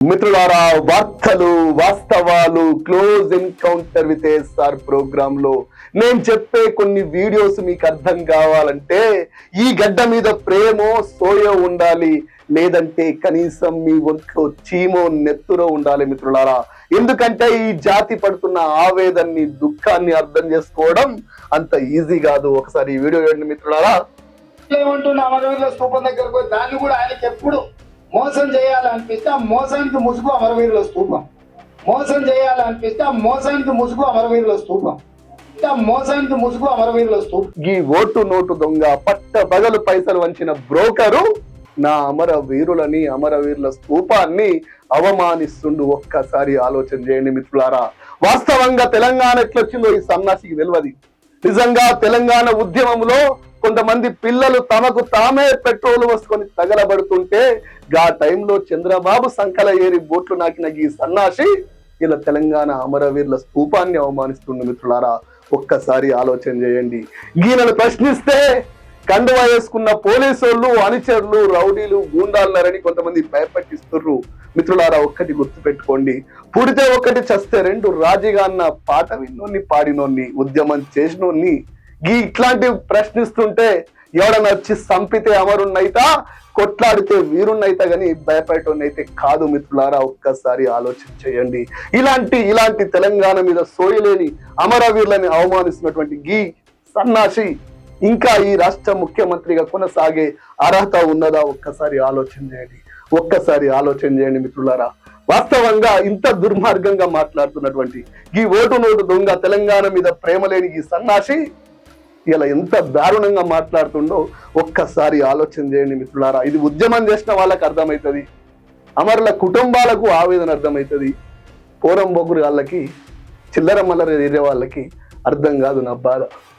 మిత్రులారా వార్తలు వాస్తవాలు క్లోజ్ ఎన్కౌంటర్ విత్ ఎస్ఆర్ ప్రోగ్రామ్లో నేను చెప్పే కొన్ని వీడియోస్ మీకు అర్థం కావాలంటే ఈ గడ్డ మీద ప్రేమో సోయో ఉండాలి. లేదంటే కనీసం మీ ఒంట్లో చీమో నెత్తురో ఉండాలి మిత్రులారా. ఎందుకంటే ఈ జాతి పడుతున్న ఆవేదన్ని దుఃఖాన్ని అర్థం చేసుకోవడం అంత ఈజీ కాదు. ఒకసారి ఈ వీడియో చూడండి మిత్రులారా. ఏమంటున్న అమరవీరుల దగ్గరకు దాన్ని కూడా ఆయనకి ఎప్పుడు మోసం చేయాలనిపిస్తే ఆ మోసానికి ముసుగు అమరవీరుల స్తూపం మోసం చేయాలనిపిస్తే ఆ మోసానికి ముసుగు అమరవీరుల స్తూపం మోసానికి ముసుగు అమరవీరుల స్తూపం ఈ ఓటు నోటు దొంగ పట్ట బగలు పైసలు వంచిన బ్రోకరు నా అమర వీరులని అమర స్తూపాన్ని అవమానిస్తుండు ఒక్కసారి ఆలోచన చేయండి మిత్రులారా. వాస్తవంగా తెలంగాణ ఎట్లొచ్చిందో ఈ సన్నాసికి తెలియదు నిజంగా తెలంగాణ ఉద్యమంలో కొంతమంది పిల్లలు తమకు తామే పెట్రోల్ వసుకొని తగలబడుతుంటే గా టైంలో చంద్రబాబు సంకల ఏరి బోట్లు నాకిన ఈ సన్నాసి ఇలా తెలంగాణ అమరవీరుల స్థూపాన్ని అవమానిస్తుండు మిత్రులారా. ఒక్కసారి ఆలోచన చేయండి. ఈయనను ప్రశ్నిస్తే కండువా వేసుకున్న పోలీసోళ్ళు అనుచరులు రౌడీలు గూండాలన్నారని కొంతమంది భయపెట్టిస్తుర్రు. మిత్రులారా ఒక్కటి గుర్తు పెట్టుకోండి పుడితే ఒక్కటి చస్తే రెండు రాజీగా అన్న పాట విన్నోన్ని పాడినోన్ని ఉద్యమం చేసినోన్ని ఇట్లాంటివి ప్రశ్నిస్తుంటే ఎవడన్నా వచ్చి సంపితే అమరున్నైతా కొట్లాడితే వీరున్నైతా కానీ భయపడటోన్నైతే కాదు మిత్రులారా ఒక్కసారి ఆలోచన చేయండి. ఇలాంటి ఇలాంటి తెలంగాణ మీద సోయలేని అమరవీరులని అవమానిస్తున్నటువంటి గీ సన్నాసి ఇంకా ఈ రాష్ట్ర ముఖ్యమంత్రిగా కొనసాగే అర్హత ఉన్నదా? ఒక్కసారి ఆలోచన చేయండి. ఒక్కసారి ఆలోచన చేయండి మిత్రులారా. వాస్తవంగా ఇంత దుర్మార్గంగా మాట్లాడుతున్నటువంటి ఈ ఓటు నోటు దొంగ తెలంగాణ మీద ప్రేమ లేని ఈ సన్నాసి ఇలా ఎంత దారుణంగా మాట్లాడుతుండో ఒక్కసారి ఆలోచన చేయండి మిత్రులారా. ఇది ఉద్యమం చేసిన వాళ్ళకి అర్థమవుతుంది అమరుల కుటుంబాలకు ఆవేదన అర్థమవుతుంది పోరం బొగ్గురు వాళ్ళకి చిల్లర మల్లర ఏరే వాళ్ళకి అర్థం కాదు నా బాధ.